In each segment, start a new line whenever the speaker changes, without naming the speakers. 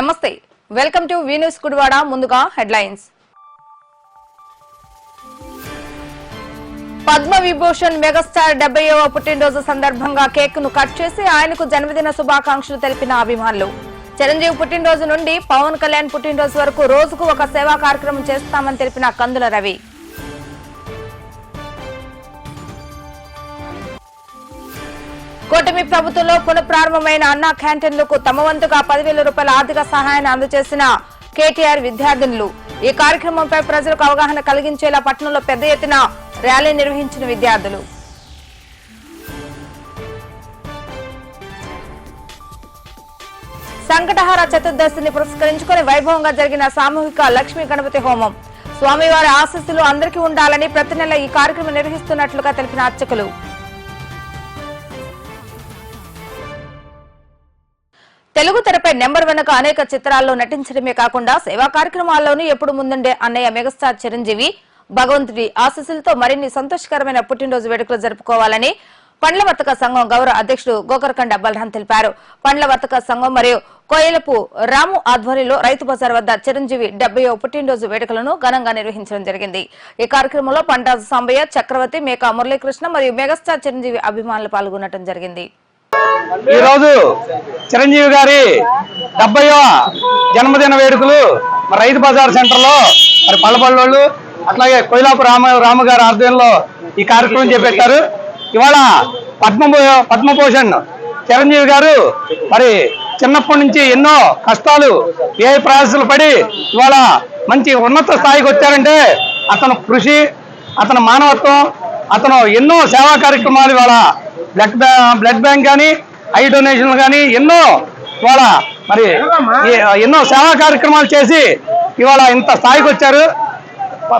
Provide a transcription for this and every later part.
నమస్తే. Welcome to Venus news Gudivada ముందుగా headlines. Padma Vibhushan megastar డెబ్బైవ పుట్టినరోజు సందర్భంగా కేక్ను కట్ చేసి ఆయనకు జన్మదిన శుభాకాంక్షలు తెలిపిన అభిమానులు. చిరంజీవి పుట్టినరోజు నుండి పవన్ కళ్యాణ్ పుట్టినరోజు వరకు రోజుకు ఒక సేవా కార్యక్రమం చేస్తామని తెలిపిన కందుల రవి. కూటమి ప్రభుత్వంలో పునఃప్రారంభమైన అన్నా క్యాంటీన్లకు తమ వంతుగా పదివేల రూపాయల ఆర్థిక సహాయాన్ని అందజేసిన కేటీఆర్ విద్యార్థినులు. ఈ కార్యక్రమంపై ప్రజలకు అవగాహన కలిగించేలా పట్టణంలో పెద్ద ఎత్తున ర్యాలీ నిర్వహించిన విద్యార్థులు. సంకటహార చతుర్దశిని పురస్కరించుకుని వైభవంగా జరిగిన సామూహిక లక్ష్మీ గణపతి హోమం. స్వామివారి ఆశస్సులు అందరికీ ఉండాలని ప్రతి నెల ఈ కార్యక్రమం నిర్వహిస్తున్నట్లుగా తెలిపిన అర్చకులు. తెలుగు తెరపై నెంబర్ వెనుక అనేక చిత్రాల్లో నటించడమే కాకుండా సేవా కార్యక్రమాల్లోనూ ఎప్పుడు ముందుండే అన్నయ్య మెగాస్టార్ చిరంజీవి భగవంతుడి ఆశీస్సులతో మరిన్ని సంతోషకరమైన పుట్టినరోజు వేడుకలు జరుపుకోవాలని పండ్ల వర్తక సంఘం గౌరవ అధ్యక్షుడు గోకర్కండ బలరాం తెలిపారు. పండ్ల వర్తక సంఘం మరియు కోయలపు రాము ఆధ్వర్యంలో రైతు బజార్ వద్ద చిరంజీవి డెబ్బయో పుట్టినరోజు వేడుకలను ఘనంగా నిర్వహించడం జరిగింది. ఈ కార్యక్రమంలో పంటాజు సాంబయ్య చక్రవర్తి మేకా మురళీకృష్ణ మరియు మెగాస్టార్ చిరంజీవి అభిమానులు పాల్గొనడం జరిగింది.
ఈ రోజు చిరంజీవి గారి డెబ్బైవ జన్మదిన వేడుకలు మరి రైతు బజార్ సెంటర్లో మరి పల్లపల్లోళ్ళు అట్లాగే కొయిలాపు రామ రామగారి ఆధ్వర్యంలో ఈ కార్యక్రమం చేపట్టారు. ఇవాళ పద్మ పద్మభూషణ్ చిరంజీవి గారు మరి చిన్నప్పటి నుంచి ఎన్నో కష్టాలు ఏ ప్రయాసాలు పడి ఇవాళ మంచి ఉన్నత స్థాయికి వచ్చారంటే అతను కృషి అతను మానవత్వం అతను ఎన్నో సేవా కార్యక్రమాలు ఇవాళ బ్లడ్ బ్లడ్ బ్యాంక్ కానీ ఐ డొనేషన్లు కానీ ఎన్నో ఇవాళ మరి ఎన్నో సేవా కార్యక్రమాలు చేసి ఇవాళ ఇంత స్థాయికి వచ్చారు.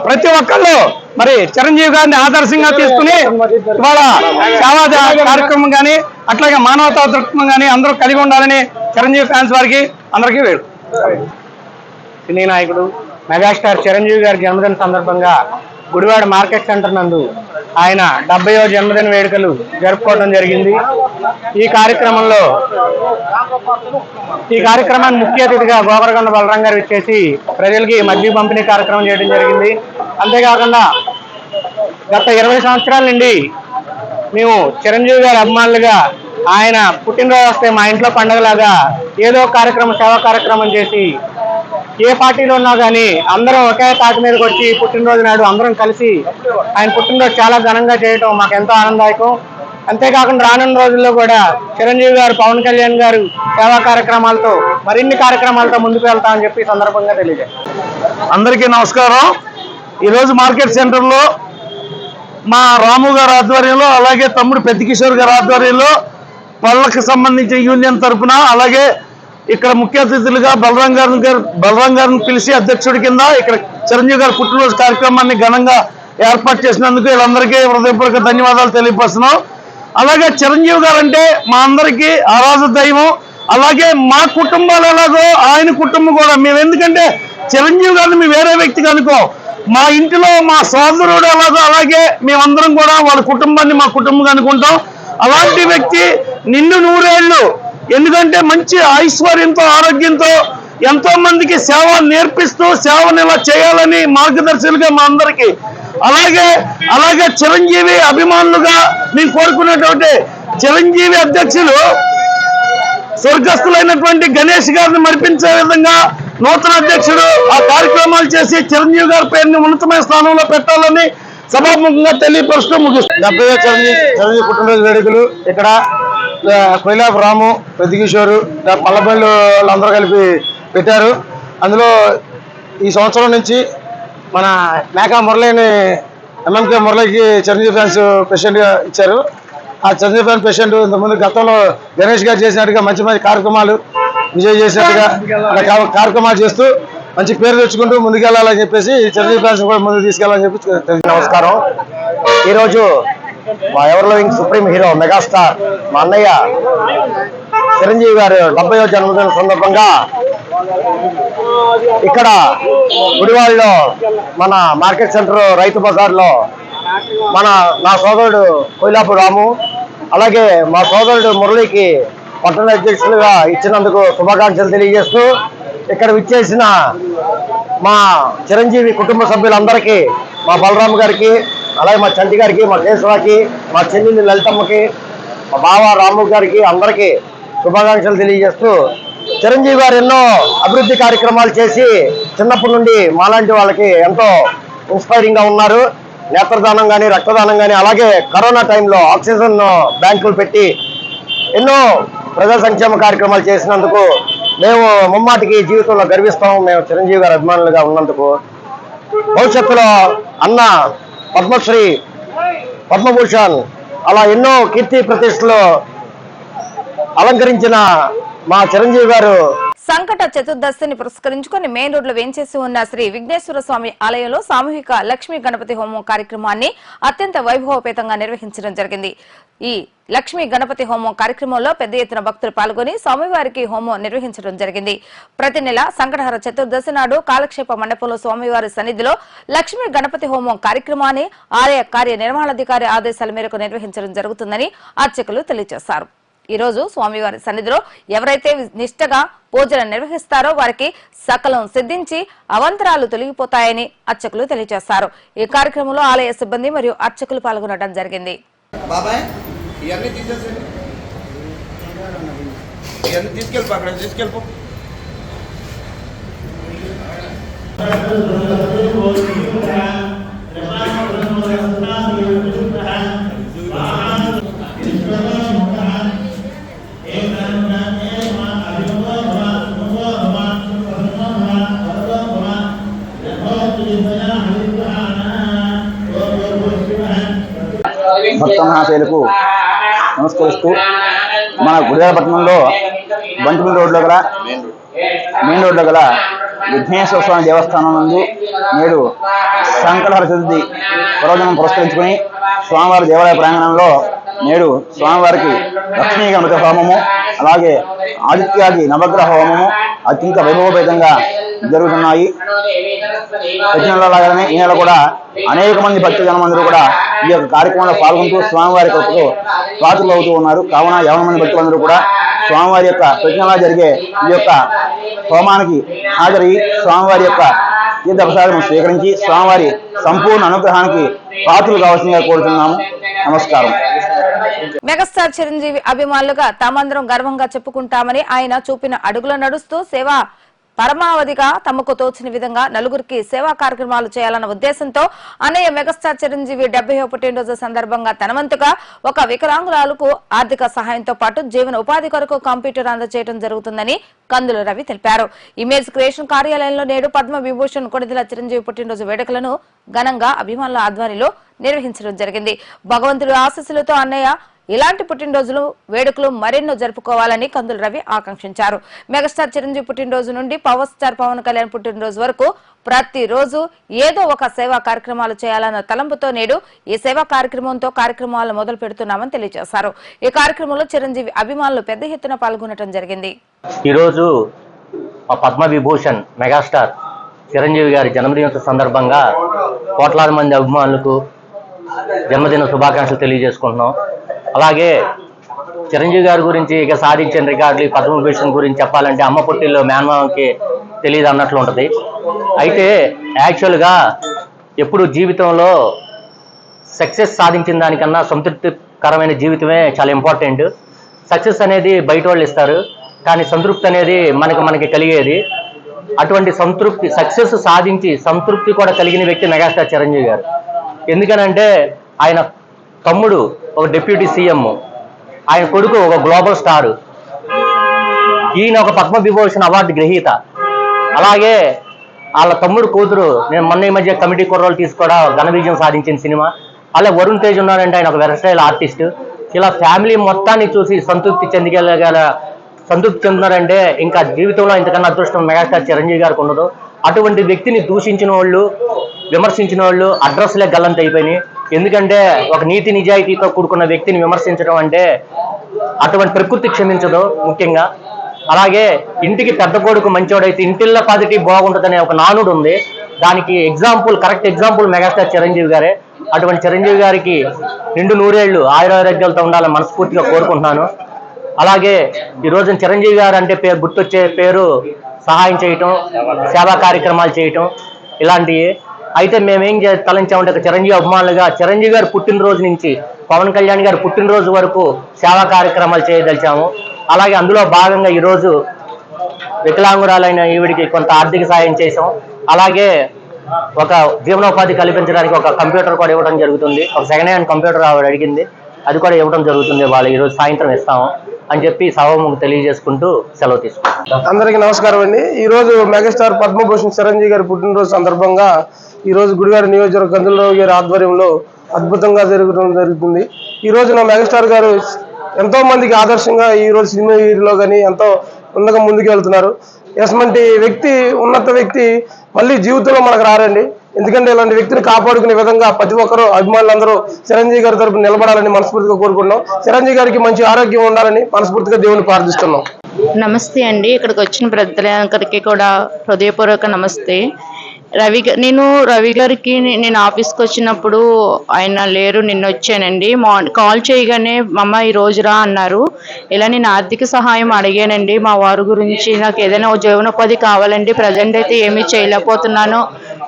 ప్రతి ఒక్కళ్ళు మరి చిరంజీవి గారిని ఆదర్శంగా తీసుకుని ఇవాళ సేవా కార్యక్రమం కానీ అట్లాగే మానవతా దృక్పథం కానీ అందరూ కలిగి ఉండాలని చిరంజీవి ఫ్యాన్స్ వారికి అందరికీ వేడు. సినీ నాయకుడు మెగాస్టార్ చిరంజీవి గారి జన్మదిన సందర్భంగా గుడివాడ మార్కెట్ సెంటర్ నందు ఆయన డెబ్బయో జన్మదిన వేడుకలు జరుపుకోవడం జరిగింది. ఈ కార్యక్రమంలో ఈ కార్యక్రమాన్ని ముఖ్య అతిథిగా గోకరగొండ బలరాం గారు ఇచ్చేసి ప్రజలకి మద్య పంపిణీ కార్యక్రమం చేయడం జరిగింది. అంతేకాకుండా గత ఇరవై సంవత్సరాల నుండి మేము చిరంజీవి గారి అభిమానులుగా ఆయన పుట్టినరోజు వస్తే మా ఇంట్లో పండగలాగా ఏదో కార్యక్రమం సేవా కార్యక్రమం చేసి ఏ పార్టీలో ఉన్నా కానీ అందరం ఒకే తాటి మీదకి వచ్చి పుట్టినరోజు నాడు అందరం కలిసి ఆయన పుట్టినరోజు చాలా ఘనంగా చేయటం మాకు ఎంతో ఆనందదాయకం. అంతేకాకుండా రానున్న రోజుల్లో కూడా చిరంజీవి గారు పవన్ కళ్యాణ్ గారు సేవా కార్యక్రమాలతో మరిన్ని కార్యక్రమాలతో ముందుకు వెళ్తామని చెప్పి సందర్భంగా తెలియజేస్తాం అందరికీ నమస్కారం. ఈరోజు మార్కెట్ సెంటర్లో మా రాము గారి ఆధ్వర్యంలో అలాగే తమ్ముడు పెద్ద కిషోర్ గారి ఆధ్వర్యంలో పళ్ళకు సంబంధించిన యూనియన్ తరఫున అలాగే ఇక్కడ ముఖ్య అతిథులుగా బలరాం గారిని గారు బలరాం గారిని పిలిచి అధ్యక్షుడి కింద ఇక్కడ చిరంజీవి గారి పుట్టినరోజు కార్యక్రమాన్ని ఘనంగా ఏర్పాటు చేసినందుకు వీళ్ళందరికీ హృదయపూర్వక ధన్యవాదాలు తెలియపరుస్తున్నాం. అలాగే చిరంజీవి గారు అంటే మా అందరికీ ఆరాధ దైవం. అలాగే మా కుటుంబాలు ఎలాగో ఆయన కుటుంబం కూడా. మేము ఎందుకంటే చిరంజీవి గారిని మేము వేరే వ్యక్తిగా అనుకో. మా ఇంటిలో మా సోదరుడు ఎలాగో అలాగే మేమందరం కూడా వాళ్ళ కుటుంబాన్ని మా కుటుంబంగా అనుకుంటాం. అలాంటి వ్యక్తి నిన్ను నూరేళ్ళు ఎందుకంటే మంచి ఐశ్వర్యంతో ఆరోగ్యంతో ఎంతో మందికి సేవ నేర్పిస్తూ సేవను ఇలా చేయాలని మార్గదర్శులుగా మా అందరికి. అలాగే అలాగే చిరంజీవి అభిమానులుగా మేము కోరుకునేటువంటి చిరంజీవి అధ్యక్షులు స్వర్గస్థులైనటువంటి గణేష్ గారిని మరిపించే విధంగా నూతన అధ్యక్షుడు ఆ కార్యక్రమాలు చేసి చిరంజీవి గారి పేరుని ఉన్నతమైన స్థానంలో పెట్టాలని సభాముఖంగా తెలియపరుస్తూ ముగిస్తుంది డెబ్బై చిరంజీవి చిరంజీవి పుట్టినరోజు వేడుకలు. ఇక్కడ కొయిలాపు రాము పెద్ద పల్లపల్లి వాళ్ళందరూ కలిపి పెట్టారు. అందులో ఈ సంవత్సరం నుంచి మన మేకా మురళిని ఎంఎంకే మురళికి చిరంజీవి ఫ్యాన్స్ ప్రెసిడెంట్గా ఇచ్చారు. ఆ చిరంజీవి ఫ్యాన్స్ ప్రెసిడెంట్ ఇంతకుముందు గతంలో గణేష్ గారు చేసినట్టుగా మంచి మంచి కార్యక్రమాలు విజయ్ చేసినట్టుగా కార్యక్రమాలు చేస్తూ మంచి పేరు తెచ్చుకుంటూ ముందుకెళ్ళాలని చెప్పేసి చిరంజీవి ఫ్యాన్స్ కూడా ముందుకు తీసుకెళ్ళాలని చెప్పి నమస్కారం. ఈరోజు మా ever loving supreme hero megastar మా అన్నయ్య చిరంజీవి గారు డెబ్బైవ జన్మదిన సందర్భంగా ఇక్కడ గుడివాడలో మన మార్కెట్ సెంటర్ రైతు బజార్లో మన నా సోదరుడు కొయిలాపు రాము అలాగే మా సోదరుడు మురళికి పట్టణ అధ్యక్షులుగా ఇచ్చినందుకు శుభాకాంక్షలు తెలియజేస్తూ
ఇక్కడ విచ్చేసిన మా చిరంజీవి కుటుంబ సభ్యులందరికీ మా బలరాము గారికి అలాగే మా చంటి గారికి మా కేశవాకి మా చెల్లెలి లలితమ్మకి మా బావ రాము గారికి అందరికీ శుభాకాంక్షలు తెలియజేస్తూ చిరంజీవి గారు ఎన్నో అభివృద్ధి కార్యక్రమాలు చేసి చిన్నప్పటి నుండి మాలాంటి వాళ్ళకి ఎంతో ఇన్స్పైరింగ్గా ఉన్నారు. నేత్రదానం కానీ రక్తదానం కానీ అలాగే కరోనా టైంలో ఆక్సిజన్ బ్యాంకులు పెట్టి ఎన్నో ప్రజా సంక్షేమ కార్యక్రమాలు చేసినందుకు మేము ముమ్మాటికి జీవితంలో గర్విస్తాము మేము చిరంజీవి గారి అభిమానులుగా ఉన్నందుకు. భవిష్యత్తులో అన్న పద్మశ్రీ పద్మభూషణ్ అలా ఎన్నో కీర్తి ప్రతిష్టలు అలంకరించిన మా చిరంజీవి గారు
సంకట చతుర్దశిని పురస్కరించుకొని మెయిన్ రోడ్లో వేంచేసి ఉన్న శ్రీ విఘ్నేశ్వర స్వామి ఆలయంలో సామూహిక లక్ష్మీ గణపతి హోమం కార్యక్రమాన్ని అత్యంత వైభవపేతంగా నిర్వహించడం జరిగింది. ఈ లక్ష్మీ గణపతి హోమం కార్యక్రమంలో పెద్ద ఎత్తున భక్తులు పాల్గొని స్వామివారికి హోమం నిర్వహించడం జరిగింది. ప్రతి నెల సంకటహర చతుర్దశి నాడు కాలక్షేప మండపంలో స్వామివారి సన్నిధిలో లక్ష్మీ గణపతి హోమం కార్యక్రమాన్ని ఆలయ కార్య నిర్వహణాధికారి ఆదేశాల మేరకు నిర్వహించడం జరుగుతుందని అర్చకులు తెలియజేశారు. ఈ రోజు స్వామివారి సన్నిధిలో ఎవరైతే నిష్టగా పూజలు నిర్వహిస్తారో వారికి సకలం సిద్ధించి అవంతరాలు తొలగిపోతాయని అర్చకులు తెలియజేశారు ఈ కార్యక్రమంలో ఆలయ సిబ్బంది మరియు అర్చకులు పాల్గొనడం జరిగింది.
తీసుకెళ్ళిపో అక్కడ తీసుకెళ్ళిపో
భక్త మహాశైలకు నమస్కరిస్తూ మన గుడివాడపట్నంలో బంటిమిల్ రోడ్లో గల మెయిన్ రోడ్లో గల విఘ్నేశ్వర స్వామి దేవస్థానం నందు నేడు సంకటహర చతుర్థి పర్వదినం పురస్కరించుకుని స్వామివారి దేవాలయ ప్రాంగణంలో నేడు స్వామివారికి లక్ష్మీ గణపతి హోమము అలాగే ఆదిత్యాది నవగ్రహ హోమము అత్యంత వైభవపేతంగా జరుగుతున్నాయి. ప్రతి నెల లాగానే ఈ నెల కూడా అనేక మంది భక్తి జనమందరూ కూడా ఈ యొక్క కార్యక్రమంలో పాల్గొంటూ స్వామివారి కొరకు పాత్రలు అవుతూ ఉన్నారు. కావున యాభై మంది భక్తులందరూ కూడా స్వామివారి యొక్క ప్రతి నెల జరిగే ఈ యొక్క హోమానికి హాజరయ్యి స్వామివారి యొక్క తీర్థ ప్రసాదం స్వీకరించి స్వామివారి సంపూర్ణ అనుగ్రహానికి పాత్రలు కావాల్సిందిగా కోరుతున్నాము. నమస్కారం.
మెగాస్టార్ చిరంజీవి అభిమానులుగా తామందరం గర్వంగా చెప్పుకుంటామని ఆయన చూపిన అడుగులు నడుస్తూ సేవా పరమావధిగా తమకు తోచిన విధంగా నలుగురికి సేవా కార్యక్రమాలు చేయాలన్న ఉద్దేశంతో అన్నయ్య మెగాస్టార్ చిరంజీవి డెబ్బై పుట్టినరోజు సందర్భంగా తనవంతుగా ఒక వికలాంగురాలకు ఆర్థిక సహాయంతో పాటు జీవన ఉపాధి కొరకు కంప్యూటర్ అందజేయడం జరుగుతుందని కందుల రవి తెలిపారు. ఇమేజ్ క్రియేషన్ కార్యాలయంలో నేడు పద్మ విభూషణ్ కొడిదిల చిరంజీవి పుట్టినరోజు వేడుకలను ఘనంగా అభిమానుల ఆధ్వర్యంలో నిర్వహించడం జరిగింది. భగవంతుడి ఆశీస్సులతో అన్నయ్య ఇలాంటి పుట్టినరోజులు వేడుకలు మరెన్నో జరుపుకోవాలని కందుల రవి ఆకాంక్షించారు. మెగాస్టార్ చిరంజీవి పుట్టినరోజు నుండి పవర్ స్టార్ పవన్ కళ్యాణ్ పుట్టినరోజు వరకు ప్రతి రోజు ఏదో ఒక సేవా కార్యక్రమాలు చేయాలన్న తలంపుతో నేడు ఈ సేవా కార్యక్రమంతో కార్యక్రమాలు మొదలు పెడుతున్నామని తెలియజేశారు. ఈ కార్యక్రమంలో చిరంజీవి అభిమానులు పెద్ద ఎత్తున పాల్గొనడం జరిగింది.
ఈరోజు పద్మవిభూషణ్ మెగాస్టార్ చిరంజీవి గారి జన్మదినోత్సవ సందర్భంగా కోట్లాది మంది అభిమానులకు జన్మదిన శుభాకాంక్షలు తెలియజేసుకుంటున్నాం. అలాగే చిరంజీవి గారి గురించి ఇక సాధించిన రికార్డులు పద్మభూషణ్ గురించి చెప్పాలంటే అమ్మ పుట్టిల్లో మేనమామకి తెలియదు అన్నట్లు ఉంటుంది. అయితే యాక్చువల్గా ఎప్పుడు జీవితంలో సక్సెస్ సాధించిన దానికన్నా సంతృప్తికరమైన జీవితమే చాలా ఇంపార్టెంట్ సక్సెస్ అనేది బయట వాళ్ళు ఇస్తారు కానీ సంతృప్తి అనేది మనకు మనకి కలిగేది. అటువంటి సంతృప్తి సక్సెస్ సాధించి సంతృప్తి కూడా కలిగిన వ్యక్తి మెగాస్టార్ చిరంజీవి గారు. ఎందుకనంటే ఆయన తమ్ముడు ఒక డిప్యూటీ సీఎం. ఆయన కొడుకు ఒక గ్లోబల్ స్టార్. ఈయన ఒక పద్మ విభూషణ్ అవార్డు గ్రహీత. అలాగే వాళ్ళ తమ్ముడు కూతురు నేను మొన్న ఈ మధ్య కమిటీ కుర్రోలు తీసుకోవడం ఘన విజయం సాధించిన సినిమా. అలా వరుణ్ తేజ్ ఉన్నాడంటే ఆయన ఒక వెరస్టైల్ ఆర్టిస్ట్. ఇలా ఫ్యామిలీ మొత్తాన్ని చూసి సంతృప్తి చెందగల సంతృప్తి చెందుతున్నారంటే ఇంకా జీవితంలో ఇంతకన్నా అదృష్టం మెగాస్టార్ చిరంజీవి గారికి ఉండదు. అటువంటి వ్యక్తిని దూషించిన వాళ్ళు విమర్శించిన వాళ్ళు అడ్రస్లే గల్లంత అయిపోయినాయి ఎందుకంటే ఒక నీతి నిజాయితీతో కూడుకున్న వ్యక్తిని విమర్శించడం అంటే అటువంటి ప్రకృతి క్షమించదు ముఖ్యంగా. అలాగే ఇంటికి పెద్ద కొడుకు మంచోడైతే ఇంటిల్లో పాజిటివ్ బాగుంటుందనే ఒక నానుడు ఉంది. దానికి example correct example megastar Chiranjeevi గారే. అటువంటి చిరంజీవి గారికి రెండు నూరేళ్ళు ఆయురారోగ్యాలతో ఉండాలని మనస్ఫూర్తిగా కోరుకుంటున్నాను. అలాగే ఈ రోజున చిరంజీవి గారు అంటే పేరు గుర్తొచ్చే పేరు సహాయం చేయటం సేవా కార్యక్రమాలు చేయటం ఇలాంటివి అయితే మేమేం చే తలంచామంటే చిరంజీవి అభిమానులుగా చిరంజీవి గారు పుట్టినరోజు నుంచి పవన్ కళ్యాణ్ గారు పుట్టినరోజు వరకు సేవా కార్యక్రమాలు చేయదలిచాము. అలాగే అందులో భాగంగా ఈరోజు వికలాంగురాలైన ఈవిడికి కొంత ఆర్థిక సాయం చేసాం అలాగే ఒక జీవనోపాధి కల్పించడానికి ఒక కంప్యూటర్ కూడా ఇవ్వడం జరుగుతుంది. ఒక సెకండ్ హ్యాండ్ కంప్యూటర్ ఆవిడ అడిగింది. అది కూడా ఇవ్వడం జరుగుతుంది వాళ్ళు ఈరోజు సాయంత్రం ఇస్తాము అని చెప్పి సభముకు తెలియజేసుకుంటూ సెలవు తీసుకుంటాం
అందరికీ నమస్కారం అండి. ఈరోజు మెగాస్టార్ పద్మభూషణ్ చిరంజీవి గారి పుట్టినరోజు సందర్భంగా ఈ రోజు గుడివారి నియోజకవర్గ గంధులరావు గారి ఆధ్వర్యంలో అద్భుతంగా జరగడం జరుగుతుంది. ఈ రోజున మెగాస్టార్ గారు ఎంతో మందికి ఆదర్శంగా ఈరోజు సినిమా హీరోలో కానీ ఎంతో ఉన్నతంగా ముందుకు వెళ్తున్నారు. ఎస్మంటి వ్యక్తి ఉన్నత వ్యక్తి మళ్ళీ జీవితంలో మనకు రారండి. ఎందుకంటే ఇలాంటి వ్యక్తిని కాపాడుకునే విధంగా ప్రతి ఒక్కరూ అభిమానులందరూ చిరంజీవి గారి తరపు నిలబడాలని మనస్ఫూర్తిగా కోరుకుంటున్నాం. చిరంజీవి గారికి మంచి ఆరోగ్యం ఉండాలని మనస్ఫూర్తిగా దేవుని ప్రార్థిస్తున్నాం.
నమస్తే అండి. ఇక్కడికి వచ్చిన ప్రతి కూడా హృదయపూర్వక నమస్తే. రవి నేను రవి గారికి నేను ఆఫీస్కి వచ్చినప్పుడు ఆయన లేరు నిన్న వచ్చానండి. మా కాల్ చేయగానే అమ్మ ఈ రోజు రా అన్నారు. ఇలా నేను ఆర్థిక సహాయం అడిగానండి. మా వారి గురించి నాకు ఏదైనా జీవనోపాధి కావాలండి ప్రజెంట్ అయితే ఏమీ చేయలేకపోతున్నాను.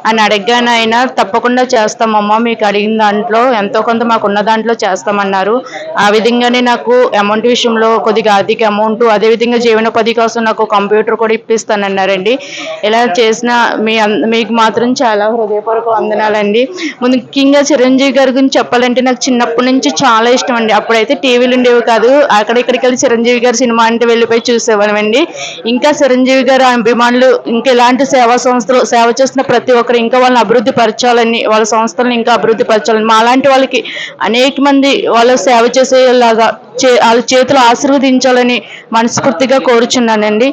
అని అడిగాను ఆయన తప్పకుండా చేస్తామమ్మా మీకు అడిగిన దాంట్లో ఎంతో కొంత మాకు ఉన్న దాంట్లో చేస్తామన్నారు. ఆ విధంగానే నాకు అమౌంట్ విషయంలో కొద్దిగా అధిక అమౌంట్ అదేవిధంగా జీవనోపాధి కోసం నాకు కంప్యూటర్ కూడా ఇప్పిస్తానన్నారండి. ఇలా చేసిన మీ మీకు మాత్రం చాలా హృదయపూర్వక వందనాలండి. ముఖ్యంగా చిరంజీవి గారి గురించి చెప్పాలంటే నాకు చిన్నప్పటి నుంచి చాలా ఇష్టం అండి. అప్పుడైతే టీవీలు ఉండేవి కాదు అక్కడిక్కడికి వెళ్ళి చిరంజీవి గారి సినిమా అంటే వెళ్ళిపోయి చూసేవాళ్ళమండి. ఇంకా చిరంజీవి గారు అభిమానులు ఇంకా ఇలాంటి సేవా సంస్థలు సేవ చేస్తున్న ప్రతి ఒక్క ఒకరు ఇంకా వాళ్ళని అభివృద్ధి పరచాలని వాళ్ళ సంస్థలను ఇంకా అభివృద్ధి పరచాలని మా లాంటి వాళ్ళకి అనేక మంది వాళ్ళు సేవ చేసేలాగా చే వాళ్ళ చేతులు ఆశీర్వదించాలని మనస్ఫూర్తిగా కోరుచున్నానండి.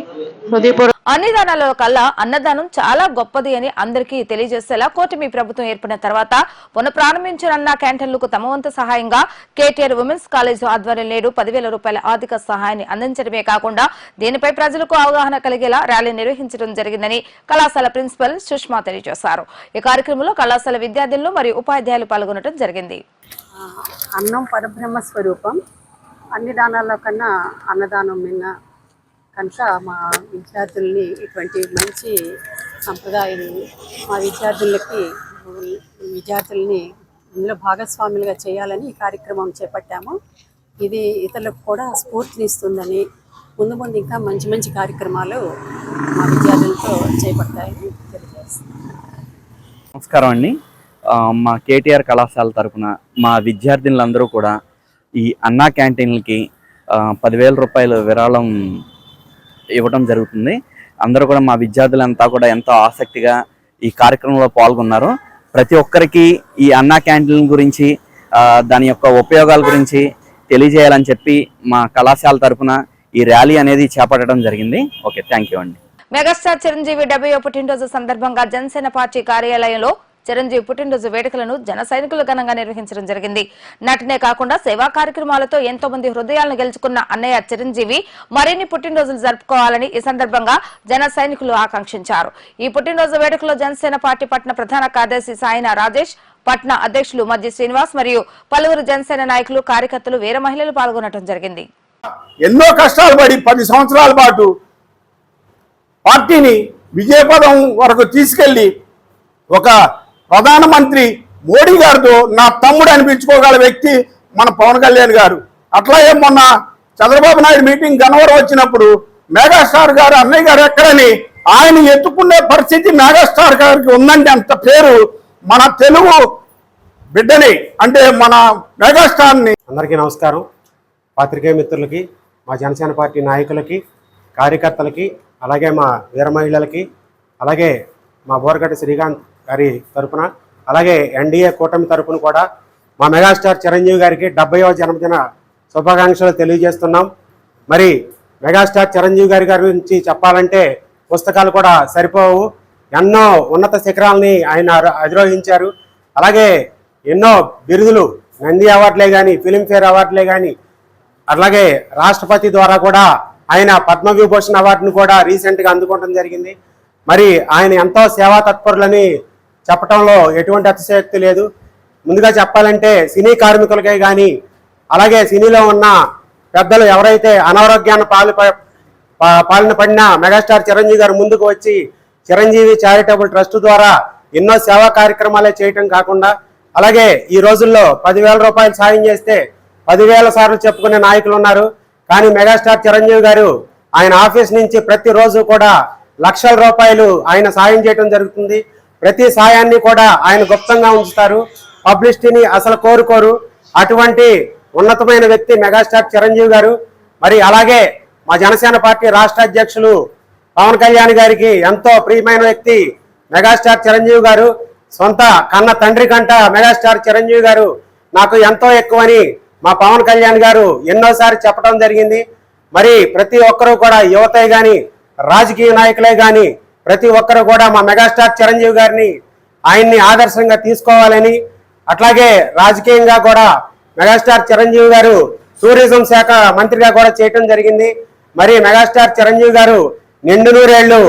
హృదయపూర్వక
అన్ని దానాలలో కల్లా అన్నదానం చాలా గొప్పది అని అందరికీ తెలియజేసేలా కూటమి ప్రభుత్వం ఏర్పడిన తర్వాత పునఃప్రారంభించనున్న క్యాంటీన్లకు తమ వంతు సహాయంగా కేటీఆర్ ఉమెన్స్ కాలేజ్ ఆధ్వర్యం నేడు పదివేల రూపాయల ఆర్థిక సహాయాన్ని అందించడమే కాకుండా దీనిపై ప్రజలకు అవగాహన కలిగేలా ర్యాలీ నిర్వహించడం జరిగిందని కళాశాల ప్రిన్సిపల్ సుష్మా తెలియజేశారు. ఈ కార్యక్రమంలో కళాశాల విద్యార్థులు మరియు ఉపాధ్యాయులు పాల్గొనడం జరిగింది.
అన్నం పరబ్రహ్మ స్వరూపం. అన్ని దానాల కన్నా అన్నదానం మిన్న కనుక మా విద్యార్థుల్ని ఇటువంటి మంచి సంప్రదాయం మా విద్యార్థులకి విద్యార్థుల్ని ఇందులో భాగస్వాములుగా చేయాలని ఈ కార్యక్రమం చేపట్టాము. ఇది ఇతరులకు కూడా స్ఫూర్తినిస్తుందని ముందు ముందు ఇంకా మంచి మంచి కార్యక్రమాలు మా విద్యార్థులతో చేపడతాయని తెలియజేస్తున్నాను.
నమస్కారం అండి. మా కేటీఆర్ కళాశాల తరఫున మా విద్యార్థినులందరూ కూడా ఈ అన్నా క్యాంటీన్లకి పదివేల రూపాయలు విరాళం ఇవ్వడం జరుగుతుంది. అందరూ కూడా మా విద్యార్థులంతా కూడా ఎంతో ఆసక్తిగా ఈ కార్యక్రమంలో పాల్గొన్నారు. ప్రతి ఒక్కరికి ఈ అన్నా క్యాంటీన్ గురించి దాని యొక్క ఉపయోగాల గురించి తెలియజేయాలని చెప్పి మా కళాశాల తరఫున ఈ ర్యాలీ అనేది చేపట్టడం జరిగింది. ఓకే థ్యాంక్ యూ అండి.
మెగాస్టార్ చిరంజీవి డెబ్బై పుట్టినరోజు సందర్భంగా జనసేన పార్టీ కార్యాలయంలో చిరంజీవి పుట్టినరోజు వేడుకలను జన సైనికులు ఘనంగా నిర్వహించడం జరిగింది. నటనే కాకుండా సేవా కార్యక్రమాలతో ఎంతో మంది హృదయాలను గెలుచుకున్న అన్నయ్య చిరంజీవి మరిన్ని పుట్టినరోజులు జరుపుకోవాలని ఈ సందర్భంగా జన సైనికులు ఆకాంక్షించారు. ఈ పుట్టినరోజు వేడుకలో జనసేన పార్టీ పట్టణ ప్రధాన కార్యదర్శి సాయిన రాజేష్ పట్న అధ్యక్షులు మధ్య శ్రీనివాస్ మరియు పలువురు జనసేన నాయకులు కార్యకర్తలు వీర మహిళలు పాల్గొనడం జరిగింది.
ఎన్నో కష్టాలు పడి పది సంవత్సరాల పాటు పార్టీని విజయపదం వరకు తీసుకెళ్ళి ఒక ప్రధానమంత్రి మోడీ గారితో నా తమ్ముడు అనిపించుకోగల వ్యక్తి మన పవన్ కళ్యాణ్ గారు. అట్లాగే మొన్న చంద్రబాబు నాయుడు మీటింగ్ గనవరం వచ్చినప్పుడు మెగాస్టార్ గారు అన్నయ్య గారు ఎక్కడని ఆయన ఎత్తుకునే పరిస్థితి మెగాస్టార్ గారికి ఉందండి అంత పేరు మన తెలుగు బిడ్డని అంటే మన మెగాస్టార్ని.
అందరికీ నమస్కారం. పాత్రికేయ మిత్రులకి మా జనసేన పార్టీ నాయకులకి కార్యకర్తలకి అలాగే మా వీర మహిళలకి అలాగే మా బోరగడ్డ శ్రీకాంత్ గారి తరపున అలాగే ఎన్డీఏ కూటమి తరఫున కూడా మా మెగాస్టార్ చిరంజీవి గారికి డెబ్బైవ జన్మదిన శుభాకాంక్షలు తెలియజేస్తున్నాం. మరి మెగాస్టార్ చిరంజీవి గారి గారి గురించి చెప్పాలంటే పుస్తకాలు కూడా సరిపోవు. ఎన్నో ఉన్నత శిఖరాలని ఆయన అధిరోహించారు. అలాగే ఎన్నో బిరుదులు నంది అవార్డులే కానీ ఫిలింఫేర్ అవార్డులే కానీ అలాగే రాష్ట్రపతి ద్వారా కూడా ఆయన పద్మవిభూషణ్ అవార్డును కూడా రీసెంట్గా అందుకోవడం జరిగింది. మరి ఆయన ఎంతో సేవా తత్పరులని చెప్పడంలో ఎటువంటి అతిశయోక్తి లేదు. ముందుగా చెప్పాలంటే సినీ కార్మికులకే కానీ అలాగే సినీలో ఉన్న
పెద్దలు ఎవరైతే అనారోగ్యాన్ని పాలు పాలన పడినా మెగాస్టార్ చిరంజీవి గారు ముందుకు వచ్చి చిరంజీవి చారిటబుల్ ట్రస్ట్ ద్వారా ఎన్నో సేవా కార్యక్రమాలే చేయటం కాకుండా అలాగే ఈ రోజుల్లో పదివేల రూపాయలు సాయం చేస్తే పదివేల సార్లు చెప్పుకునే నాయకులు ఉన్నారు. కానీ మెగాస్టార్ చిరంజీవి గారు ఆయన ఆఫీస్ నుంచి ప్రతిరోజు కూడా లక్షల రూపాయలు ఆయన సాయం చేయడం జరుగుతుంది. ప్రతి సాయాన్ని కూడా ఆయన గుప్తంగా ఉంచుతారు. పబ్లిసిటీని అసలు కోరుకోరు. అటువంటి ఉన్నతమైన వ్యక్తి మెగాస్టార్ చిరంజీవి గారు. మరి అలాగే మా జనసేన పార్టీ రాష్ట్ర అధ్యక్షులు పవన్ కళ్యాణ్ గారికి ఎంతో ప్రియమైన వ్యక్తి మెగాస్టార్ చిరంజీవి గారు. సొంత కన్న తండ్రి కంట మెగాస్టార్ చిరంజీవి గారు నాకు ఎంతో ఎక్కువని మా పవన్ కళ్యాణ్ గారు ఎన్నోసారి చెప్పడం జరిగింది. మరి ప్రతి ఒక్కరూ కూడా యువతే కానీ రాజకీయ నాయకులే కానీ ప్రతి ఒక్కరు కూడా మా మెగాస్టార్ చిరంజీవి గారిని ఆయన్ని ఆదర్శంగా తీసుకోవాలని అట్లాగే రాజకీయంగా కూడా మెగాస్టార్ చిరంజీవి గారు టూరిజం శాఖ మంత్రిగా కూడా చేయటం జరిగింది. మరి మెగాస్టార్ చిరంజీవి గారు నిండు నూరేళ్ళు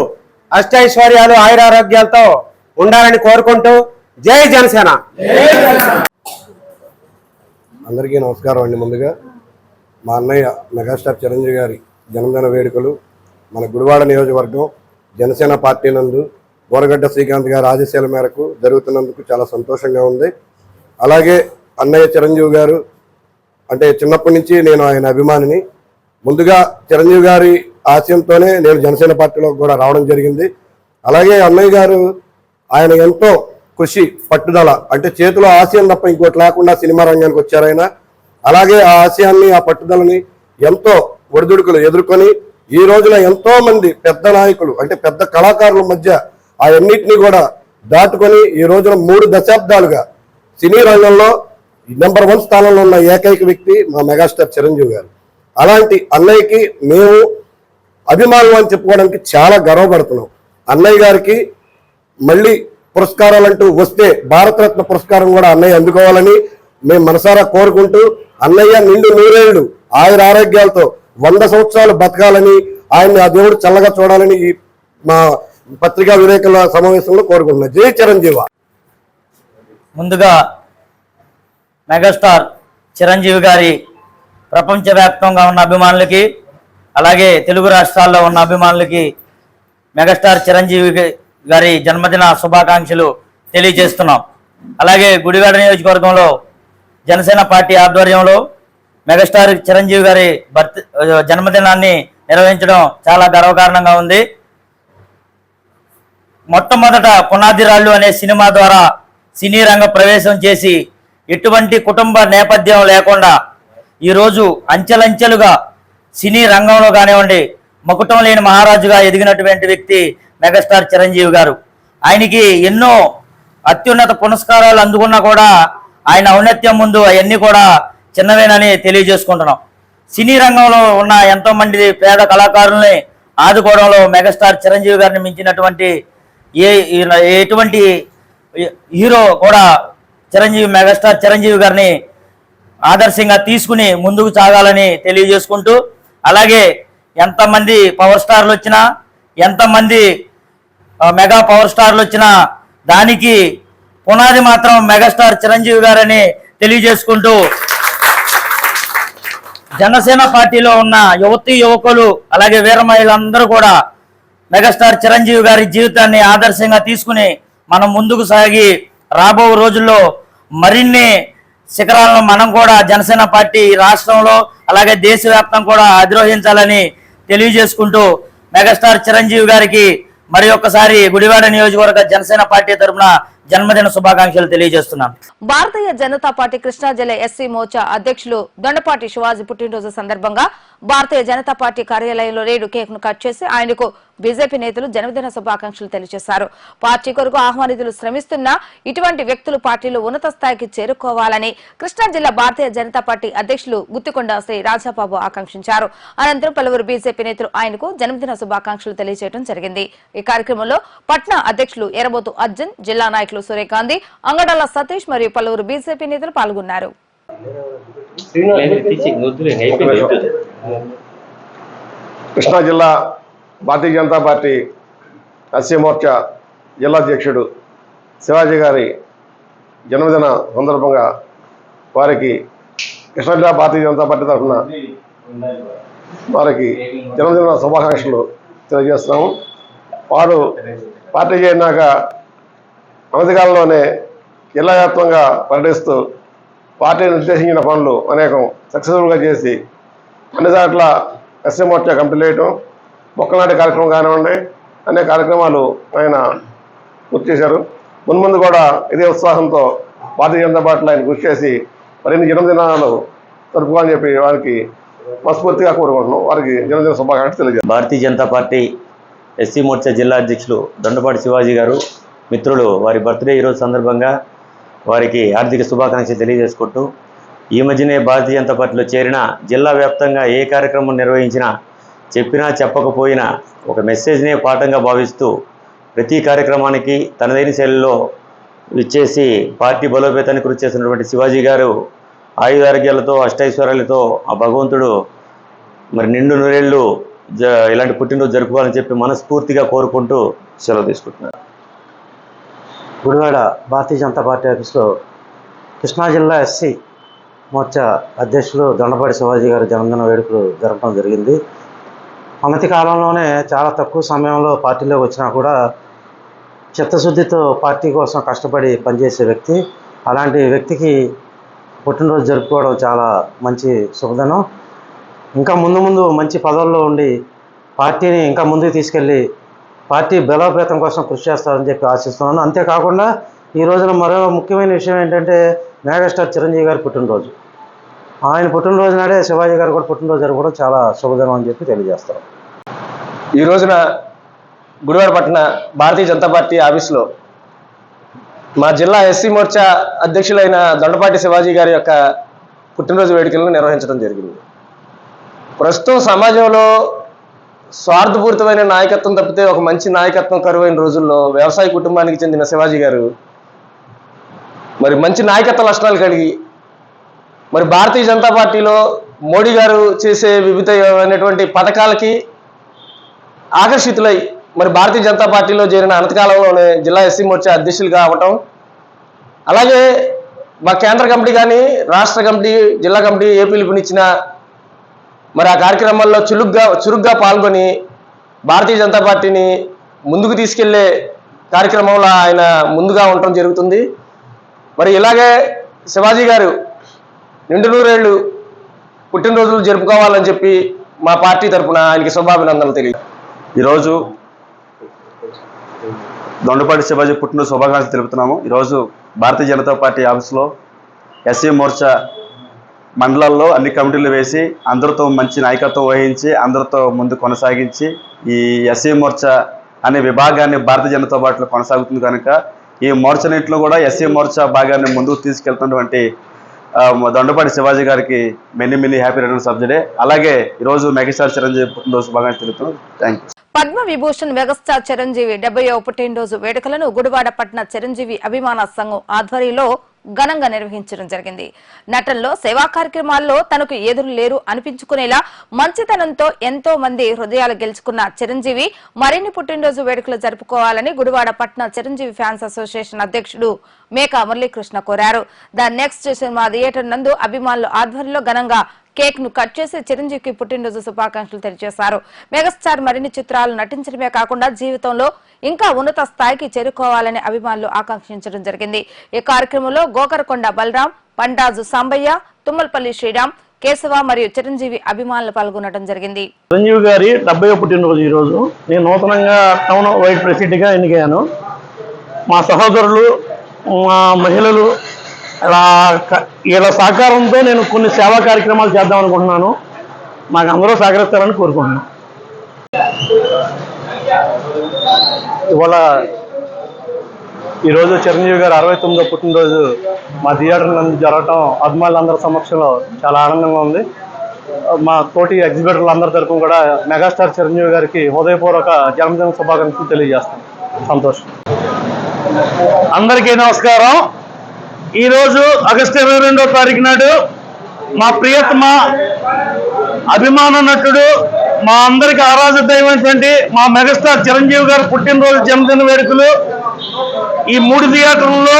అష్టైశ్వర్యాలు ఆయురారోగ్యాలతో ఉండాలని కోరుకుంటూ జై జనసేన.
అందరికీ నమస్కారం అండి ముందుగా. మా అన్నయ్య మెగాస్టార్ చిరంజీవి గారి జన్మదిన వేడుకలు మన గుడివాడ నియోజకవర్గం జనసేన పార్టీ నందు బోరగడ్డ శ్రీకాంత్ గారి ఆదేశాల మేరకు జరుగుతున్నందుకు చాలా సంతోషంగా ఉంది. అలాగే అన్నయ్య చిరంజీవి గారు అంటే చిన్నప్పటి నుంచి నేను ఆయన అభిమానిని. ముందుగా చిరంజీవి గారి ఆశయంతోనే నేను జనసేన పార్టీలో కూడా రావడం జరిగింది. అలాగే అన్నయ్య గారు ఆయన ఎంతో కృషి పట్టుదల అంటే చేతిలో ఆశయం తప్ప ఇంకోటి లేకుండా సినిమా రంగానికి వచ్చారు ఆయన. అలాగే ఆ ఆశయాన్ని ఆ పట్టుదలని ఎంతో ఒడిదుడుకులు ఎదుర్కొని ఈ రోజున ఎంతో మంది పెద్ద నాయకులు అంటే పెద్ద కళాకారుల మధ్య ఆ కూడా దాటుకొని ఈ రోజున మూడు దశాబ్దాలుగా సినీ రంగంలో నెంబర్ వన్ స్థానంలో ఉన్న ఏకైక వ్యక్తి మా మెగాస్టార్ చిరంజీవి గారు. అలాంటి అన్నయ్యకి మేము అభిమానులు అని చెప్పుకోవడానికి చాలా గర్వపడుతున్నాం. అన్నయ్య గారికి మళ్ళీ పురస్కారాలు అంటూ వస్తే భారతరత్న పురస్కారం కూడా అన్నయ్య అందుకోవాలని మేము మనసారా కోరుకుంటూ అన్నయ్య నిండు నూరేళ్ళు ఆయుర ఆరోగ్యాలతో వంద సంవత్సరాలు బతకాలని ఆయన్ని ఆ దేవుడు చల్లగా చూడాలని ఈ మా పత్రికా విలేకరుల సమావేశంలో కోరుకుంటున్నా జై చిరంజీవ.
ముందుగా మెగాస్టార్ చిరంజీవి గారి ప్రపంచవ్యాప్తంగా ఉన్న అభిమానులకి అలాగే తెలుగు రాష్ట్రాల్లో ఉన్న అభిమానులకి మెగాస్టార్ చిరంజీవి గారి జన్మదిన శుభాకాంక్షలు తెలియజేస్తున్నాం. అలాగే గుడివాడ నియోజకవర్గంలో జనసేన పార్టీ ఆధ్వర్యంలో మెగాస్టార్ చిరంజీవి గారి బర్త్ జన్మదినాన్ని నిర్వహించడం చాలా గర్వకారణంగా ఉంది. మొట్టమొదట పునాదిరాళ్ళు అనే సినిమా ద్వారా సినీ రంగ ప్రవేశం చేసి ఎటువంటి కుటుంబ నేపథ్యం లేకుండా ఈరోజు అంచెలంచెలుగా సినీ రంగంలో కానివ్వండి మకుటం లేని మహారాజుగా ఎదిగినటువంటి వ్యక్తి మెగాస్టార్ చిరంజీవి గారు. ఆయనకి ఎన్నో అత్యున్నత పురస్కారాలు అందుకున్నా కూడా ఆయన ఔన్నత్యం ముందు అవన్నీ కూడా చిన్నవేనని తెలియజేసుకుంటున్నాం. సినీ రంగంలో ఉన్న ఎంతో మంది పేద కళాకారుల్ని ఆదుకోవడంలో మెగాస్టార్ చిరంజీవి గారిని మించినటువంటి ఏ ఈ- ఎటువంటి హీరో కూడా చిరంజీవి మెగాస్టార్ చిరంజీవి గారిని ఆదర్శంగా తీసుకుని ముందుకు సాగాలని తెలియజేసుకుంటూ అలాగే ఎంతమంది పవర్ స్టార్లు వచ్చినా ఎంతమంది మెగా పవర్ స్టార్లు వచ్చినా దానికి పునాది మాత్రం మెగాస్టార్ చిరంజీవి గారని తెలియజేసుకుంటూ జనసేన పార్టీలో ఉన్న యువతి యువకులు అలాగే వీర మహిళలందరూ కూడా మెగాస్టార్ చిరంజీవి గారి జీవితాన్ని ఆదర్శంగా తీసుకుని మనం ముందుకు సాగి రాబో రోజుల్లో మరిన్ని శిఖరాలను మనం కూడా జనసేన పార్టీ రాష్ట్రంలో అలాగే దేశవ్యాప్తం కూడా అధిరోహించాలని తెలియజేసుకుంటూ మెగాస్టార్ చిరంజీవి గారికి మరి ఒక్కసారి గుడివాడ నియోజకవర్గ జనసేన పార్టీ తరఫున జన్మదిన శుభాకాంక్షలు తెలియజేస్తున్నాను
భారతీయ జనతా పార్టీ కృష్ణా జిల్లా ఎస్సీ మోర్చా అధ్యక్షులు దొండపాటి శివాజీ పుట్టినరోజు సందర్భంగా భారతీయ జనతా పార్టీ కార్యాలయంలో నేడు కేక్ను కట్ చేసి ఆయనకు బీజేపీ నేతలు జన్మదిన శుభాకాంక్షలు తెలియజేశారు. పార్టీ కొరకు ఆహ్వానితులు శ్రమిస్తున్న ఇటువంటి వ్యక్తులు పార్టీలో ఉన్నత స్థాయికి చేరుకోవాలని కృష్ణా జిల్లా భారతీయ జనతా పార్టీ అధ్యక్షులు గుత్తికొండ శ్రీ రాజాబాబు ఆకాంక్షించారు. అనంతరం పలువురు బీజేపీ నేతలు ఆయనకు జన్మదిన శుభాకాంక్షలు తెలియజేయడం జరిగింది. ఈ కార్యక్రమంలో పట్నా అధ్యక్షులు ఎరబోతు అర్జున్ జిల్లా నాయకులు సూర్యకాంతి అంగడాల సతీష్ మరియు పలువురు బీజేపీ నేతలు పాల్గొన్నారు.
కృష్ణా జిల్లా భారతీయ జనతా పార్టీ ఎస్సీ మోర్చా జిల్లా అధ్యక్షుడు శివాజీ గారి జన్మదిన సందర్భంగా వారికి కృష్ణా జిల్లా భారతీయ జనతా పార్టీ తరఫున
వారికి జన్మదిన శుభాకాంక్షలు తెలియజేస్తున్నాము. వారు పార్టీ చేరినాక అనధికాలంలోనే జిల్లా వ్యాప్తంగా పర్యటిస్తూ పార్టీ నిర్దేశించిన పనులు అనేకం సక్సెస్ఫుల్గా చేసి అన్ని దాంట్ల ఎస్ఎం మోర్చా కంప్లీట్ చేయటం మొక్కనాటి కార్యక్రమం కానివ్వండి అనే కార్యక్రమాలు ఆయన పూర్తి చేశారు. మున్ముందు కూడా ఇదే ఉత్సాహంతో భారతీయ జనతా పార్టీలో ఆయన కృషి చేసి మరిన్ని జన్మదినాలు జరుపుకోవాలని చెప్పి వారికి మనస్ఫూర్తిగా కోరుకుంటున్నాం. వారికి జన్మదిన శుభాకాంక్షలు తెలియజేస్తాం.
భారతీయ జనతా పార్టీ ఎస్సీ మోర్చా జిల్లా అధ్యక్షులు దొండపాటి శివాజీ గారు మిత్రులు వారి బర్త్డే ఈరోజు సందర్భంగా వారికి ఆర్థిక శుభాకాంక్షలు తెలియజేసుకుంటూ ఈ మధ్యనే భారతీయ జనతా పార్టీలో చేరిన జిల్లా వ్యాప్తంగా ఏ కార్యక్రమం నిర్వహించినా చెప్పినా చెప్పకపోయినా ఒక మెసేజ్నే పాఠంగా భావిస్తూ ప్రతి కార్యక్రమానికి తనదైన శైలిలో ఇచ్చేసి పార్టీ బలోపేతానికి కృషి చేసినటువంటి శివాజీ గారు ఆయుధారోగ్యాలతో అష్టైశ్వర్యాలతో ఆ భగవంతుడు మరి నిండు నూరేళ్ళు జ ఇలాంటి పుట్టినరోజు జరుపుకోవాలని చెప్పి మనస్ఫూర్తిగా కోరుకుంటూ సెలవు తీసుకుంటున్నారు
గుడివాడ భారతీయ జనతా పార్టీ ఆఫీస్లో కృష్ణా జిల్లా ఎస్సీ మోర్చా అధ్యక్షులు దొండపాటి శివాజీ గారి జన్మదిన వేడుకలు జరపడం జరిగింది. అనతి కాలంలోనే చాలా తక్కువ సమయంలో పార్టీలోకి వచ్చినా కూడా చిత్తశుద్ధితో పార్టీ కోసం కష్టపడి పనిచేసే వ్యక్తి అలాంటి వ్యక్తికి పుట్టినరోజు జరుపుకోవడం చాలా మంచి శుభదనం. ఇంకా ముందు ముందు మంచి పదవుల్లో ఉండి పార్టీని ఇంకా ముందుకు తీసుకెళ్ళి పార్టీ బలోపేతం కోసం కృషి చేస్తారని చెప్పి ఆశిస్తున్నాను. అంతేకాకుండా ఈ రోజున మరో ముఖ్యమైన విషయం ఏంటంటే మెగాస్టార్ చిరంజీవి గారి పుట్టినరోజు. ఆయన పుట్టినరోజు నాడే శివాజీ గారు కూడా పుట్టినరోజు జరపడం చాలా శుభదినం అని చెప్పి తెలియజేస్తారు
ఈ రోజున గుడివాడపట్న భారతీయ జనతా పార్టీ ఆఫీసులో మా జిల్లా ఎస్సీ మోర్చా అధ్యక్షులైన దొండపాటి శివాజీ గారి యొక్క పుట్టినరోజు వేడుకలను నిర్వహించడం జరిగింది. ప్రస్తుతం సమాజంలో స్వార్థపూరితమైన నాయకత్వం తప్పితే ఒక మంచి నాయకత్వం కరువైన రోజుల్లో వ్యవసాయ కుటుంబానికి చెందిన శివాజీ గారు మరి మంచి నాయకత్వ లక్షణాలు కలిగి మరి భారతీయ జనతా పార్టీలో మోడీ గారు చేసే వివిధమైనటువంటి పథకాలకి ఆకర్షితులై మరి భారతీయ జనతా పార్టీలో చేరిన అనంతకాలంలోనే జిల్లా ఎస్సీ మోర్చా అధ్యక్షులుగా అవటం అలాగే మా కేంద్ర కమిటీ కానీ రాష్ట్ర కమిటీ జిల్లా కమిటీ ఏ పిలుపునిచ్చిన మరి ఆ కార్యక్రమాల్లో చురుగ్గా చురుగ్గా పాల్గొని భారతీయ జనతా పార్టీని ముందుకు తీసుకెళ్ళే కార్యక్రమంలో ఆయన ముందుగా ఉండటం జరుగుతుంది. మరి ఇలాగే శివాజీ గారు నిండు నూరేళ్ళు పుట్టినరోజులు జరుపుకోవాలని చెప్పి మా పార్టీ తరఫున ఆయనకి శుభాభినందనలు తెలియ
ఈరోజు దొండపాటి శివాజీ పుట్టినరోజు శుభాకాంక్షలు తెలుపుతున్నాము. ఈరోజు భారతీయ జనతా పార్టీ ఆఫీస్లో ఎస్సీ మోర్చా మండలాల్లో అన్ని కమిటీలు వేసి అందరితో మంచి నాయకత్వం వహించి అందరితో ముందు కొనసాగించి ఈ ఎస్సీ మోర్చా అనే విభాగాన్ని భారతీయ జనతా పార్టీలో కొనసాగుతుంది కనుక ఈ మోర్చనీటిలో కూడా ఎస్సీ మోర్చా భాగాన్ని ముందుకు తీసుకెళ్తున్నటువంటి దొండపాటి శివాజీ గారికి many many happy return of the day అలాగే ఈరోజు మెగాస్టార్ చిరంజీవి పుట్టినరోజు శుభాకాంక్షలు తెలుపుతున్నాం. Thank you
Padma Vibhushan megastar Chiranjeevi డెబ్బయో పుట్టినరోజు వేడుకలను గుడివాడ పట్టణ చిరంజీవి అభిమాన సంఘం ఆధ్వర్యంలో ఘనంగా నిర్వహించడం జరిగింది. నటనలో సేవా కార్యక్రమాల్లో తనకు ఎదురు లేరు అనిపించుకునేలా మంచితనంతో ఎంతో మంది హృదయాలు గెలుచుకున్న చిరంజీవి మరిన్ని పుట్టినరోజు వేడుకలు జరుపుకోవాలని గుడివాడ పట్న చిరంజీవి ఫ్యాన్స్ అసోసియేషన్ అధ్యక్షుడు మేకా మురళీకృష్ణ కోరారు. ద నెక్స్ట్ సినిమా థియేటర్ నందు అభిమానుల ఆధ్వర్యంలో ఘనంగా కేక్ను కట్ చేసి చిరంజీవికి పుట్టినరోజు శుభాకాంక్షలు తెలియజేశారు. మెగాస్టార్ మరిన్ని చిత్రాలు నటించడమే కాకుండా జీవితంలో ఇంకా ఉన్నత స్థాయికి చేరుకోవాలని అభిమానులు ఆకాంక్షించడం జరిగింది. ఈ కార్యక్రమంలో గోకరకొండ బలరాం పండాజు సాంబయ్య తుమ్మలపల్లి శ్రీరామ్ కేశవ మరియు చిరంజీవి అభిమానులు పాల్గొనడం జరిగింది.
చిరంజీవి గారి డెబ్బై పుట్టినరోజు ఈరోజు. నేను నూతనంగా టౌన్ వైడ్ ప్రెసిడెంట్గా ఎన్నికయ్యాను. మా సహోదరులు మా మహిళలు ఇలా వీళ్ళ సహకారంతో నేను కొన్ని సేవా కార్యక్రమాలు చేద్దాం అనుకుంటున్నాను. నాకు అందరూ సహకరిస్తారని కోరుకుంటున్నాను. ఇవాళ ఈరోజు చిరంజీవి గారు అరవై తొమ్మిదో పుట్టినరోజు మా థియేటర్ నందు జరగటం అభిమానులందరి సమక్షంలో చాలా ఆనందంగా ఉంది. మా తోటి ఎగ్జిబిటర్లు అందరి తరపున కూడా మెగాస్టార్ చిరంజీవి గారికి హృదయపూర్వక జన్మదిన శుభాకాంక్షలు తెలియజేస్తాం. సంతోషం. అందరికీ నమస్కారం. ఈరోజు ఆగస్టు ఇరవై రెండో తారీఖు నాడు మా ప్రియతమ అభిమాన నటుడు మా అందరికి ఆరాధ దైవమైనటువంటి మా మెగాస్టార్ చిరంజీవి గారు పుట్టినరోజు జన్మదిన వేడుకలు. ఈ మూడు థియేటర్లలో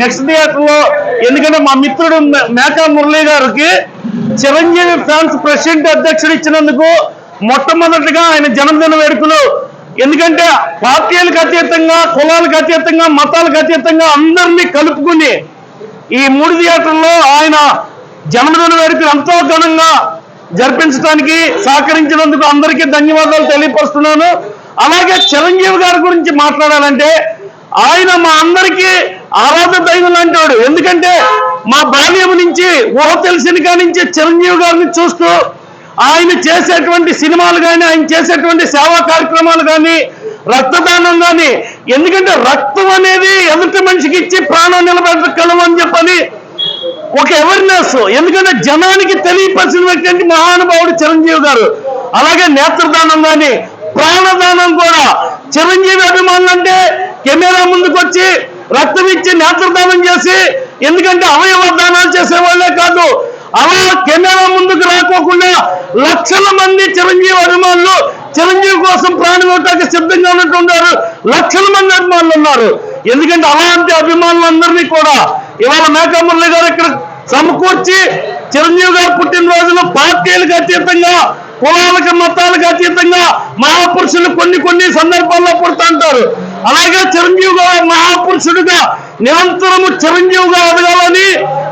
నెక్స్ట్ థియేటర్లో ఎందుకంటే మా మిత్రుడు మేకా మురళీ గారికి
చిరంజీవి ఫ్యాన్స్ ప్రెసిడెంట్ అధ్యక్షుడు ఇచ్చినందుకు మొట్టమొదటిగా ఆయన జన్మదిన వేడుకలు ఎందుకంటే పార్టీలకు అతీతంగా కులాలకు అతీతంగా మతాలకు అతీతంగా అందరినీ కలుపుకుని ఈ మూడు థియేటర్లో ఆయన జన్మదిన వేడుకలు ఎంతో ఘనంగా జరిపించడానికి సహకరించినందుకు అందరికీ ధన్యవాదాలు తెలియపరుస్తున్నాను. అలాగే చిరంజీవి గారి గురించి మాట్లాడాలంటే ఆయన మా అందరికీ ఆరాధ దైవం లాంటివాడు. ఎందుకంటే మా బాల్యం నుంచి ఊహ తెలిసిన కాడి నుంచి చిరంజీవి గారిని చూస్తూ ఆయన చేసేటువంటి సినిమాలు కానీ ఆయన చేసేటువంటి సేవా కార్యక్రమాలు కానీ రక్తదానం కానీ ఎందుకంటే రక్తం అనేది ఎదుటి మనిషికి ఇచ్చి ప్రాణం నిలబెట్టగలం అని చెప్పని ఒక అవేర్నెస్ ఎందుకంటే జనానికి తెలియపరిచిన వ్యక్తి అంటే మహానుభావుడు చిరంజీవి గారు. అలాగే నేత్రదానం కానీ ప్రాణదానం కూడా. చిరంజీవి అభిమానులు అంటే కెమెరా ముందుకు వచ్చి రక్తం ఇచ్చి నేత్రదానం చేసి ఎందుకంటే అవయవ దానాలు చేసేవాళ్ళే కాదు. అలా కెమెరా ముందుకు రాకోకుండా లక్షల మంది చిరంజీవి అభిమానులు చిరంజీవి కోసం ప్రాణం ఇవ్వటానికి సిద్ధంగా ఉన్నట్టున్నారు. లక్షల మంది అభిమానులు ఉన్నారు. ఎందుకంటే అలాంటి అభిమానులందరినీ కూడా ఇవాళ మేకా మురళి గారు ఇక్కడ సమకూర్చి చిరంజీవి గారు పుట్టినరోజులో పార్టీలకు అతీతంగా కులాలకు మతాలకు అతీతంగా మహాపురుషులు కొన్ని కొన్ని సందర్భాల్లో పుడుతుంటారు అలాగే చిరంజీవిగా మహాపురుషుడిగా నిరంతరము చిరంజీవిగా ఎదగాలని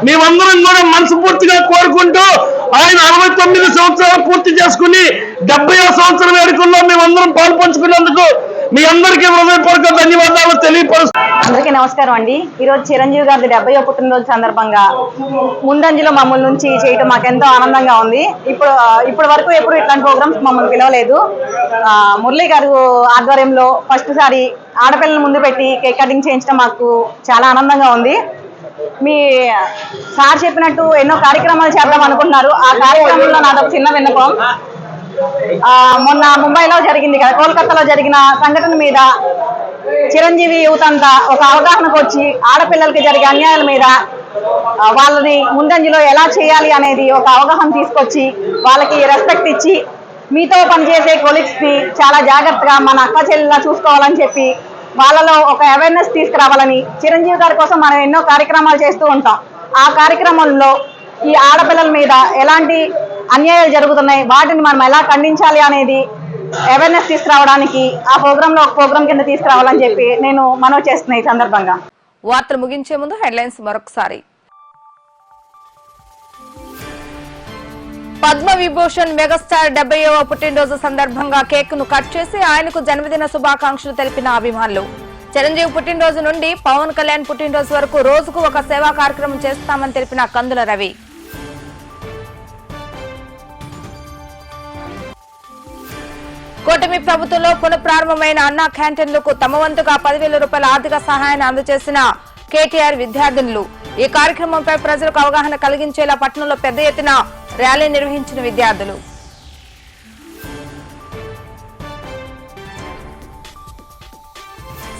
మేమందరం కూడా మనస్ఫూర్తిగా కోరుకుంటూ ఆయన అరవై తొమ్మిది సంవత్సరాలు పూర్తి చేసుకుని డెబ్బై సంవత్సరం వేడుకల్లో మేమందరం పాల్పంచుకున్నందుకు మీ అందరికీ హృదయపూర్వక ధన్యవాదాలు తెలియపరుస్తున్నాను
అందరికీ నమస్కారం అండి. ఈరోజు చిరంజీవి గారి డెబ్బై పుట్టినరోజు సందర్భంగా ముందంజలో మమ్మల్ని నుంచి చేయటం మాకు ఎంతో ఆనందంగా ఉంది. ఇప్పుడు ఇప్పటి వరకు ఎప్పుడు ఇట్లాంటి ప్రోగ్రామ్స్ మమ్మల్ని పిలవలేదు. మురళీ మురళి గారు ఆధ్వర్యంలో ఫస్ట్ సారి ఆడపిల్లల ముందు పెట్టి కేక్ కటింగ్ చేయించడం మాకు చాలా ఆనందంగా ఉంది. మీ సార్ చెప్పినట్టు ఎన్నో కార్యక్రమాలు చేద్దాం అనుకుంటున్నారు. ఆ కార్యక్రమంలో నాదొక చిన్న విన్నపం. మొన్న ముంబైలో జరిగింది కదా కోల్కతాలో జరిగిన సంఘటన మీద చిరంజీవి యువతంతా అంతా ఒక అవగాహనకు వచ్చి ఆడపిల్లలకి జరిగే అన్యాయాల మీద వాళ్ళని ముందంజలో ఎలా చేయాలి అనేది ఒక అవగాహన తీసుకొచ్చి వాళ్ళకి రెస్పెక్ట్ ఇచ్చి మీతో పనిచేసే కొలీగ్స్ని చాలా జాగ్రత్తగా మన అక్క చెల్లెలా చూసుకోవాలని చెప్పి వాళ్ళలో ఒక అవేర్నెస్ తీసుకురావాలని చిరంజీవి గారి కోసం మనం ఎన్నో కార్యక్రమాలు చేస్తూ ఉంటాం. ఆ కార్యక్రమంలో ఈ ఆడపిల్లల మీద ఎలాంటి అన్యాయాలు జరుగుతున్నాయి. వాటిని మనం ఎలా ఖండించాలి అనేది అవేర్నెస్ తీసుకురావడానికి ఆ ప్రోగ్రామ్లో ఒక ప్రోగ్రామ్ కింద తీసుకురావాలని చెప్పి నేను మనవి చేస్తున్నా ఈ సందర్భంగా.
వార్తలు ముగించే ముందు హెడ్లైన్స్ మరొకసారి. పద్మ విభూషణ్ మెగాస్టార్ డెబ్బైవ పుట్టినరోజు సందర్భంగా కేక్ను కట్ చేసి ఆయనకు జన్మదిన శుభాకాంక్షలు తెలిపిన అభిమానులు. చిరంజీవి పుట్టినరోజు నుండి పవన్ కళ్యాణ్ పుట్టినరోజు వరకు రోజుకు ఒక సేవా కార్యక్రమం చేస్తామని తెలిపిన కందుల రవి. కూటమి ప్రభుత్వంలో పునఃప్రారంభమైన అన్నా క్యాంటీన్లకు తమ వంతుగా పదివేల రూపాయల ఆర్థిక సహాయాన్ని అందజేసిన కేటీఆర్ విద్యార్థినులు. ఈ కార్యక్రమంపై ప్రజలకు అవగాహన కలిగించేలా పట్టణంలో పెద్ద ఎత్తున ర్యాలీ నిర్వహించిన విద్యార్థులు.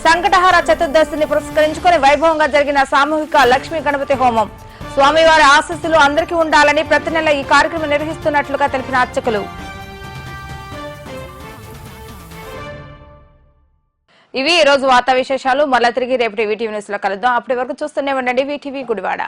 సంకటహార చతుర్దశిని పురస్కరించుకుని వైభవంగా జరిగిన సామూహిక లక్ష్మీ గణపతి హోమం. స్వామివారి ఆశస్సులు అందరికీ ఉండాలని ప్రతి నెల ఈ కార్యక్రమం నిర్వహిస్తున్నట్లుగా తెలిపిన అర్చకులు. ఇవి ఈ రోజు వార్తా విశేషాలు. మళ్ళా తిరిగి రేపటి వీటీవీ న్యూస్లో కలుద్దాం. అప్పటి వరకు చూస్తూనే ఉండండి. వీటీవీ గుడివాడ.